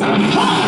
하!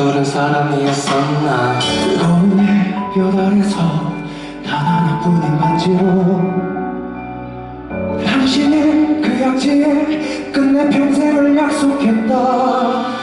푸른 사람이었었나? 뜨거운 아래서 단 하나뿐인 반지로 당신은 그 약지에 끝내 평생을 약속했다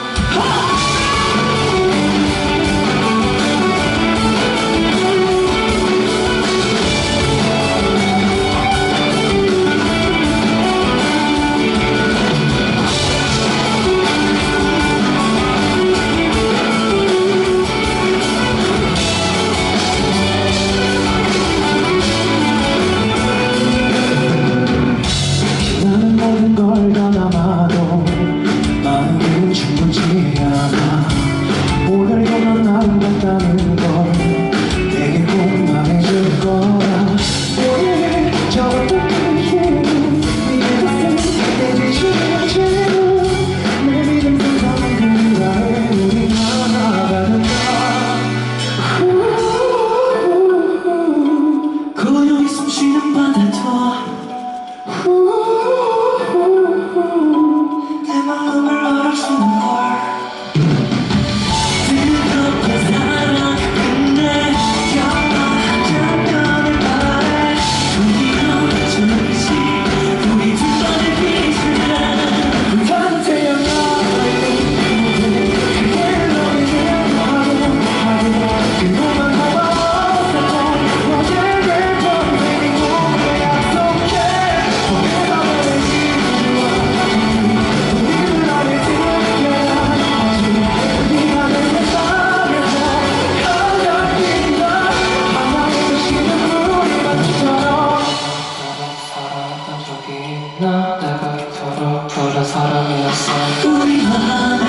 Uy, mama.